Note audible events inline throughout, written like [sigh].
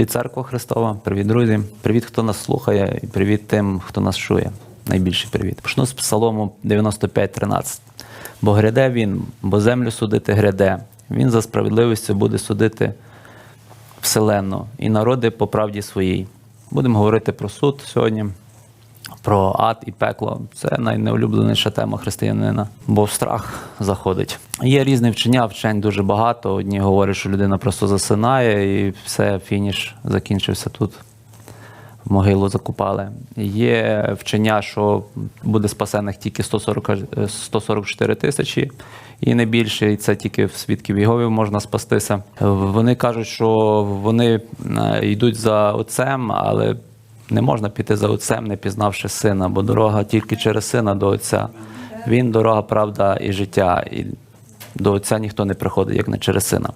Привіт, церква Христова, привіт, друзі. Привіт, хто нас слухає, і привіт тим, хто нас чує. Найбільший привіт. Почну з Псалому 95.13. Бо гряде він, бо землю судити гряде. Він за справедливістю буде судити вселенну і народи по правді своїй. Будемо говорити про суд сьогодні, про ад і пекло. Це найнеулюбленіша тема християнина, бо страх заходить. Є різні вчення, вчень дуже багато. Одні говорять, що людина просто засинає, і все, фініш закінчився тут. В могилу закупали. Є вчення, що буде спасених тільки 140, е, 144 тисячі і не більше, і це тільки в свідків Єгові можна спастися. Вони кажуть, що вони е, йдуть за отцем, але не можна піти за отцем, не пізнавши сина, бо дорога тільки через сина до отця. Він дорога, правда і життя. І до отця ніхто не приходить, як не через сина.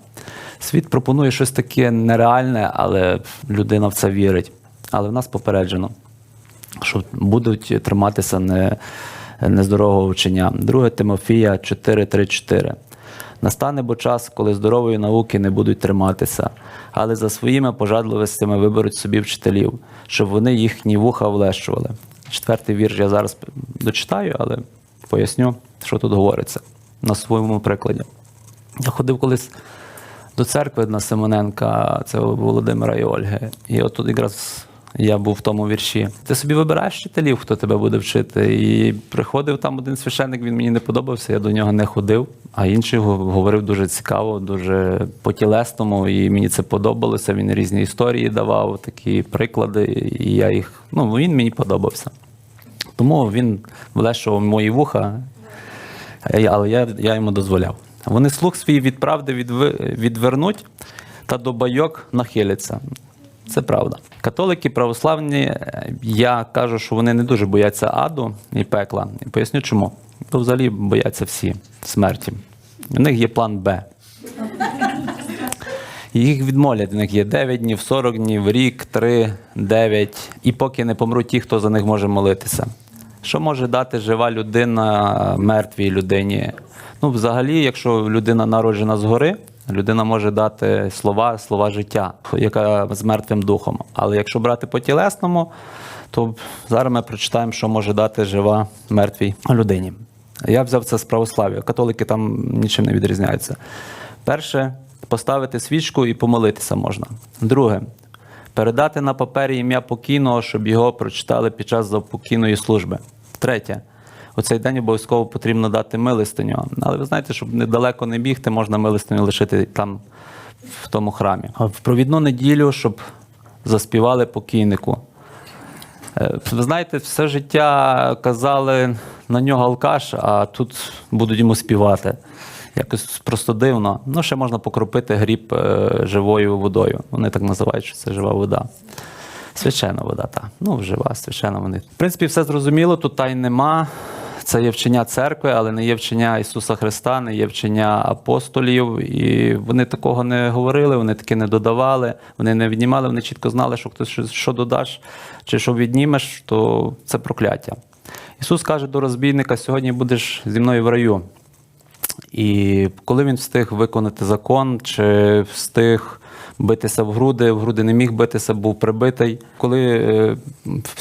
Світ пропонує щось таке нереальне, але людина в це вірить. Але в нас попереджено, що будуть триматися не, вчення. Друге Тимофія 4.3.4. Настане бо час, коли здорової науки не будуть триматися, але за своїми пожадливостями виберуть собі вчителів, щоб вони їхні вуха влещували. Четвертий вірш я зараз дочитаю, але поясню, що тут говориться на своєму прикладі. Я ходив колись до церкви на Симоненка, це Володимира і Ольги. І от тут якраз я був в тому вірші. Ти собі вибираєш вчителів, хто тебе буде вчити. І приходив там один священник, він мені не подобався, я до нього не ходив, а інший говорив дуже цікаво, дуже по-тілесному, і мені це подобалося. Він різні історії давав, такі приклади, і я їх, ну, він мені подобався. Тому він влешував мої вуха, але я, я йому дозволяв. Вони слух свій від правди відвернуть та до байок нахиляться. Це правда. Католики православні, е, я кажу, що вони не дуже бояться аду і пекла. І поясню чому. То взагалі бояться всі смерті. У них є план Б. Їх відмолять, у них є 9 днів, 40 днів, рік, 3, 9. І поки не помруть ті, хто за них може молитися. Що може дати жива людина мертвій людині? Ну, взагалі, якщо людина народжена згори, людина може дати слова, слова життя, яка з мертвим духом. Але якщо брати по тілесному, то зараз ми прочитаємо, що може дати жива мертвій людині. Я взяв це з православ'я. Католики там нічим не відрізняються. Перше, поставити свічку і помолитися можна. Друге, передати на папері ім'я покійного, щоб його прочитали під час заупокійної служби. Третє. У цей день обов'язково потрібно дати милостиню. Але ви знаєте, щоб недалеко не бігти, можна милостиню лишити там, в тому храмі. А в провідну неділю, щоб заспівали покійнику. Е, Ви знаєте, все життя казали на нього алкаш, а тут будуть йому співати. Якось просто дивно. Ну, ще можна покропити гріб е, живою водою. Вони так називають, що це жива вода. Священна вода, так. Ну, жива, священна вони. В принципі, все зрозуміло, тут тайн нема. Це є вчення церкви, але не є вчення Ісуса Христа, не є вчення апостолів. І вони такого не говорили, вони таке не додавали, вони не віднімали, вони чітко знали, що хтось що додаш чи що віднімеш, то це прокляття. Ісус каже до розбійника: сьогодні будеш зі мною в раю. І коли він встиг виконати закон, чи встиг битися в груди, в груди не міг битися, був прибитий. Коли е,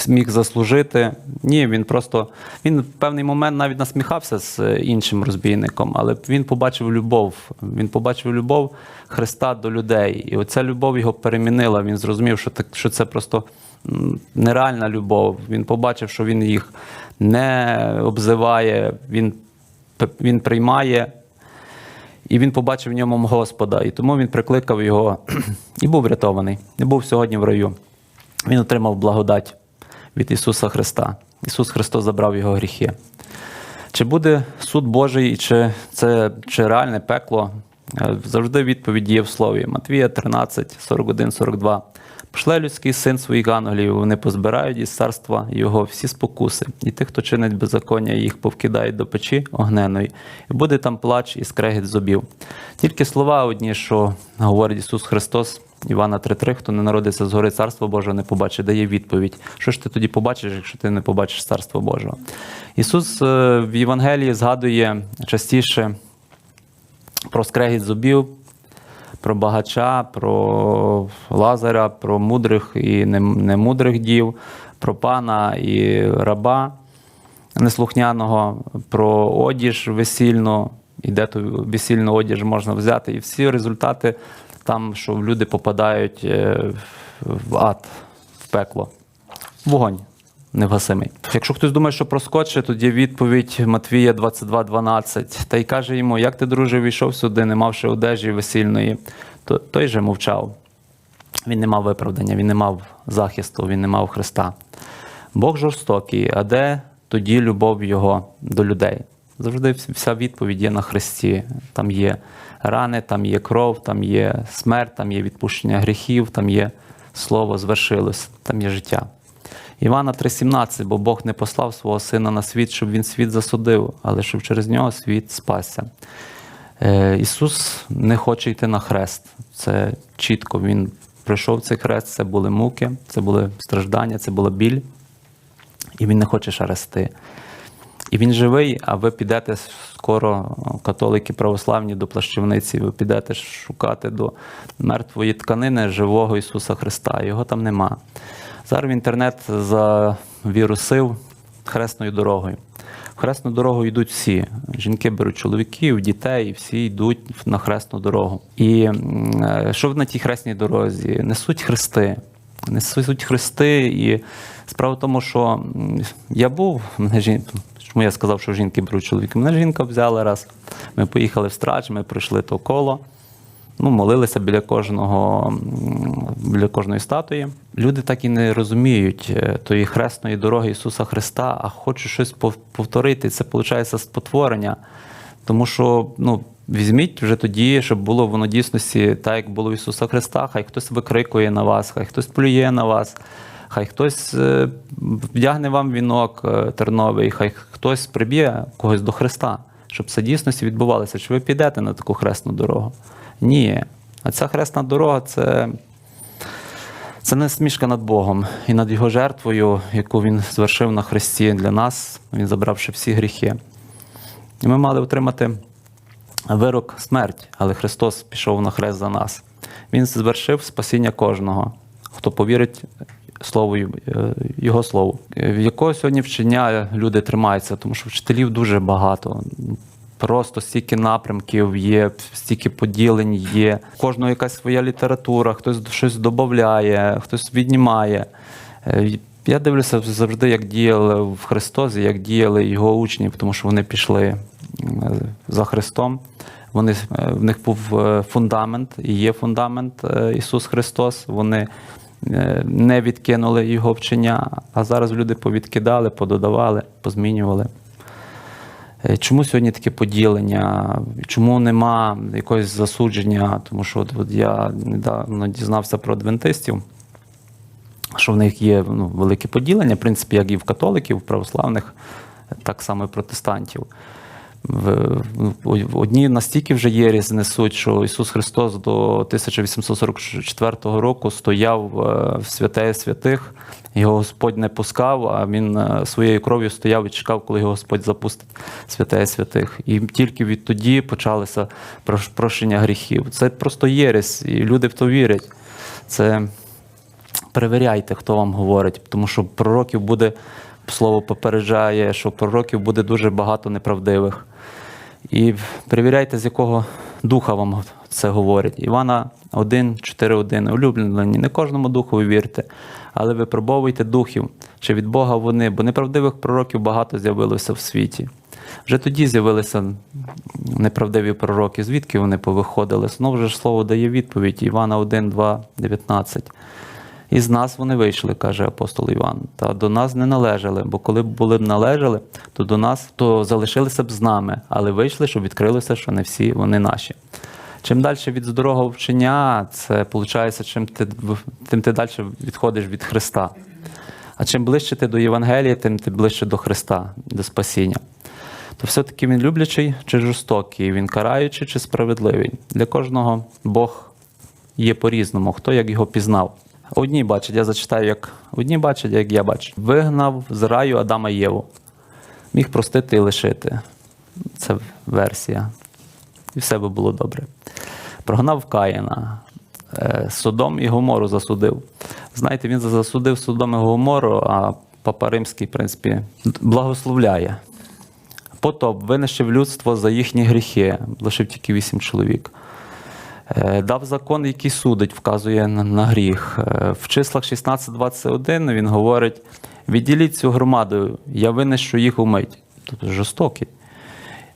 міг заслужити, ні, він просто він в певний момент навіть насміхався з е, іншим розбійником, але він побачив любов. Він побачив любов Христа до людей. І оця любов його перемінила. Він зрозумів, що так, що це просто нереальна любов. Він побачив, що він їх не обзиває. Він він приймає, і він побачив в ньому Господа. І тому він прикликав його і був врятований. І був сьогодні в раю. Він отримав благодать від Ісуса Христа. Ісус Христос забрав його гріхи. Чи буде суд Божий, чи це чи реальне пекло? Е, Завжди відповідь є в слові. Матвія 13, 41, 42. Пошле людський син своїх ангелів, вони позбирають із царства його всі спокуси, і тих, хто чинить беззаконня, їх повкидають до печі огненої, і буде там плач і скрегіт зубів. Тільки слова одні, що говорить Ісус Христос, Івана 3.3, хто не народиться згори Царства Божого, не побачить, дає відповідь. Що ж ти тоді побачиш, якщо ти не побачиш Царство Божого? Ісус е, в Євангелії згадує частіше про скрегіт зубів, про багача, про Лазаря, про мудрих і немудрих дів, про пана і раба неслухняного, про одіж весільну, і де ту весільну одіж можна взяти. І всі результати там, що люди попадають е, в ад, в пекло. в Вогонь невгасимий. Якщо хтось думає, що проскоче, тоді відповідь Матвія 22.12. Та й каже йому: як ти, друже, війшов сюди, не мавши одежі весільної, то той же мовчав. Він не мав виправдання, він не мав захисту, він не мав Христа. Бог жорстокий, а де тоді любов Його до людей? Завжди вся відповідь є на Христі. Там є рани, там є кров, там є смерть, там є відпущення гріхів, там є слово звершилось, там є життя. Івана 3,17, бо Бог не послав свого сина на світ, щоб він світ засудив, але щоб через нього світ спасся. Е, Ісус не хоче йти на хрест. Це чітко. Він пройшов цей хрест, це були муки, це були страждання, це була біль. І він не хоче ще рости. І він живий, а ви підете скоро, католики православні, до плащівниці, ви підете шукати до мертвої тканини живого Ісуса Христа. Його там нема. Зараз інтернет завірусив хресною дорогою. Хресну дорогу йдуть всі. Жінки беруть чоловіків, дітей, всі йдуть на хресну дорогу. І е, що на тій хресній дорозі? Несуть хрести. Несуть хрести. І справа в тому, що я був, мене жін... чому я сказав, що жінки беруть чоловіків? Мене жінка взяла раз. Ми поїхали в страч, ми пройшли то коло. Ну, молилися біля кожного біля кожної статуї. Люди так і не розуміють е, тої хресної дороги Ісуса Христа, а хочуть щось пов- повторити. Це виходить спотворення. Тому що ну, візьміть вже тоді, щоб було воно дійсності так, як було в Ісуса Христа. Хай хтось викрикує на вас, хай хтось плює на вас, хай хтось е, вдягне вам вінок е, терновий, хай хтось приб'є когось до Христа, щоб це дійсності відбувалося. Чи ви підете на таку хресну дорогу? Ні. А ця хресна дорога це, це не смішка над Богом і над Його жертвою, яку Він звершив на Христі для нас, Він забравши всі гріхи. І ми мали отримати вирок смерть, але Христос пішов на хрест за нас. Він звершив спасіння кожного, хто повірить Слову, е, Його Слову. В якого сьогодні вчення люди тримаються, тому що вчителів дуже багато. Просто стільки напрямків є, стільки поділень є. У Кожного якась своя література, хтось щось додає, хтось віднімає. Е, Я дивлюся завжди, як діяли в Христосі, як діяли його учні, тому що вони пішли е, за Христом. Вони, е, в них був фундамент, і є фундамент Ісус Христос. Вони не відкинули його вчення, а зараз люди повідкидали, пододавали, позмінювали. Е, Чому сьогодні таке поділення? Чому нема якогось засудження? Тому що от, от я недавно дізнався про адвентистів, що в них є ну, велике поділення, в принципі, як і в католиків, в православних, так само і протестантів. В- Одні настільки вже єріс несуть, що Ісус Христос до 1844 року стояв е, в святеє святих, його Господь не пускав, а він е, своєю кров'ю стояв і чекав, коли його Господь запустить в святеє святих. І тільки відтоді почалося прош- прощення гріхів. Це просто єресь, і люди в то вірять. Це перевіряйте, хто вам говорить, тому що пророків буде, слово попереджає, що пророків буде дуже багато неправдивих. І перевіряйте, з якого духа вам це говорить. Івана 1, 4, 1. Улюблені, не кожному духу ви вірте, але випробовуйте духів, чи від Бога вони, бо неправдивих пророків багато з'явилося в світі. Вже тоді з'явилися неправдиві пророки. Звідки вони повиходили? Знову ж слово дає відповідь Івана 1, 2, 19. Із нас вони вийшли, каже апостол Іван. Та до нас не належали, бо коли б були б належали, то до нас то залишилися б з нами, але вийшли, щоб відкрилося, що не всі вони наші. Чим далі від здорового вчення, це виходить, чим ти, тим ти далі відходиш від Христа. А чим ближче ти до Євангелія, тим ти ближче до Христа, до спасіння. То все-таки він люблячий чи жорстокий, він караючий чи справедливий. Для кожного Бог є по-різному, хто як його пізнав. Одні бачать, я зачитаю, як одні бачать, як я бачу. Вигнав з раю Адама Єву. Міг простити і лишити. Це версія. І все би було добре. прогнав Каїна, е, Содом і Гомору засудив. Знаєте, він засудив Содом і Гомору, а Папа Римський, в принципі, благословляє. Потоп винищив людство за їхні гріхи, лишив тільки вісім чоловік. Е, Дав закон, який судить, вказує на, гріх. Е, В числах 16-21 він говорить: відділіть цю громаду, я винищу їх умить. Тобто жорстокий.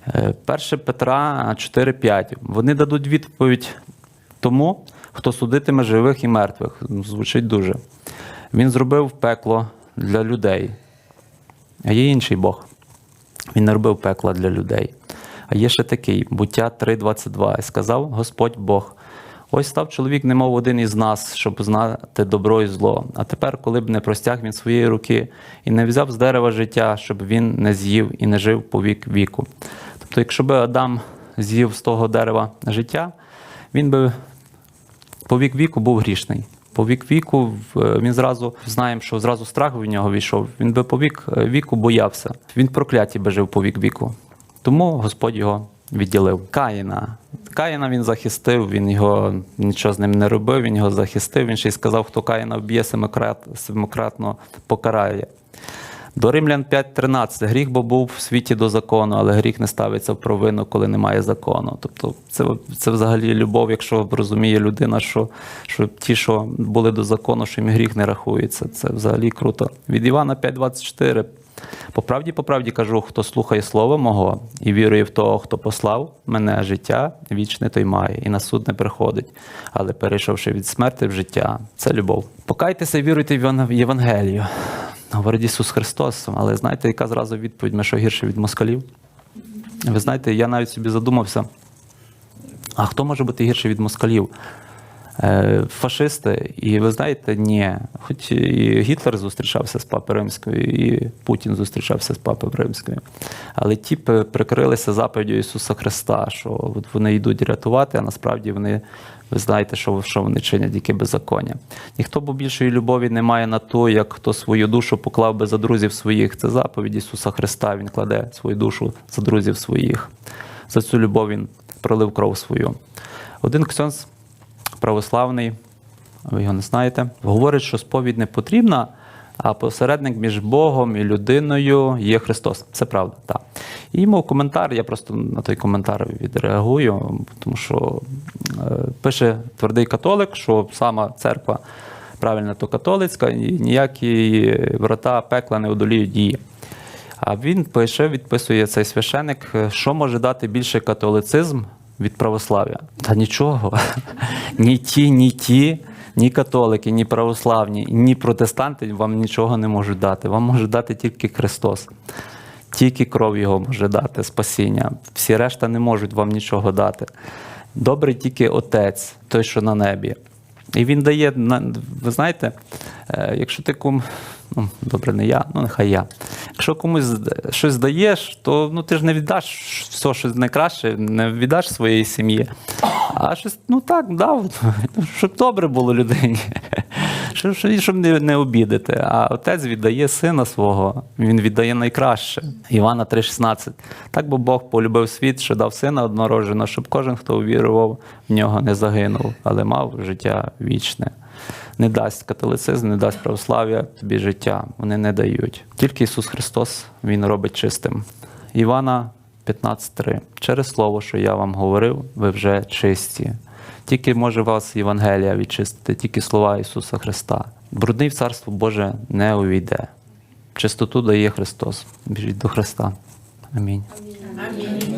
Е, 1 Петра 4-5. Вони дадуть відповідь тому, хто судитиме живих і мертвих. Звучить дуже. Він зробив пекло для людей. А є інший Бог. Він не робив пекла для людей. А є ще такий буття 3.22. І сказав Господь Бог: ось став чоловік, немов один із нас, щоб знати добро і зло. А тепер, коли б не простяг він своєї руки і не взяв з дерева життя, щоб він не з'їв і не жив по вік віку. Тобто, якщо би Адам з'їв з того дерева життя, він би по вік віку був грішний. По вік віку він зразу знаємо, що зразу страх в нього війшов. Він би по вік е, віку боявся. Він прокляті би жив по вік віку. Тому Господь його відділив. Каїна. Каїна він захистив, він його нічого з ним не робив, він його захистив. Він ще й сказав, хто Каїна вб'є семикратно покарає. До Римлян 5.13. Гріх бо був в світі до закону, але гріх не ставиться в провину, коли немає закону. Тобто це, це взагалі любов, якщо розуміє людина, що, що ті, що були до закону, що їм гріх не рахується. Це взагалі круто. Від Івана 5.24. По правді, по правді кажу, хто слухає слово мого і вірує в того, хто послав мене життя, вічне той має, і на суд не приходить. Але перейшовши від смерти в життя, це любов. Покайтеся віруйте в Євангелію. Говорить Ісус Христос, але знаєте, яка зразу відповідь, ми що гірше від москалів? Ви знаєте, я навіть собі задумався, а хто може бути гірше від москалів? Е, Фашисти, і ви знаєте, ні. Хоч і Гітлер зустрічався з Папою Римською, і Путін зустрічався з Папою Римською. Але ті прикрилися заповіддю Ісуса Христа, що вони йдуть рятувати, а насправді вони, ви знаєте, що, що вони чинять, яке беззаконня. Ніхто бо більшої любові не має на то, як хто свою душу поклав би за друзів своїх. Це заповідь Ісуса Христа. Він кладе свою душу за друзів своїх. За цю любов він пролив кров свою. Один ксьонз православний, ви його не знаєте, говорить, що сповідь не потрібна, а посередник між Богом і людиною є Христос. Це правда, так. І йому коментар, я просто на той коментар відреагую, тому що е, пише твердий католик, що сама церква правильна то католицька, і ніякі врата пекла не одоліють її. А він пише, відписує цей священик, що може дати більше католицизм від православ'я? Та нічого. Ні ті, ні ті, ні католики, ні православні, ні протестанти вам нічого не можуть дати. Вам може дати тільки Христос. Тільки кров Його може дати спасіння. Всі решта не можуть вам нічого дати. Добрий тільки Отець, той, що на небі. І він дає, ви знаєте, е, якщо ти кому, ну, добре, не я, ну нехай я. Якщо комусь щось даєш, то ну, ти ж не віддаш все, що найкраще, не віддаш своїй сім'ї. А щось, ну так, дав, [laughs] щоб добре було людині. [laughs] Щоб, щоб не, не обідати. А отець віддає сина свого, він віддає найкраще. Івана 3,16. Так бо Бог полюбив світ, що дав сина однородженого, щоб кожен, хто увірував в нього, не загинув, але мав життя вічне. Не дасть католицизм, не дасть православ'я тобі життя. Вони не дають. Тільки Ісус Христос Він робить чистим. Івана 15.3. Через слово, що я вам говорив, ви вже чисті. Тільки може вас Євангелія відчистити, тільки слова Ісуса Христа. Брудний в Царство Боже не увійде. Чистоту дає Христос. Біжіть до Христа. Амінь. Амінь.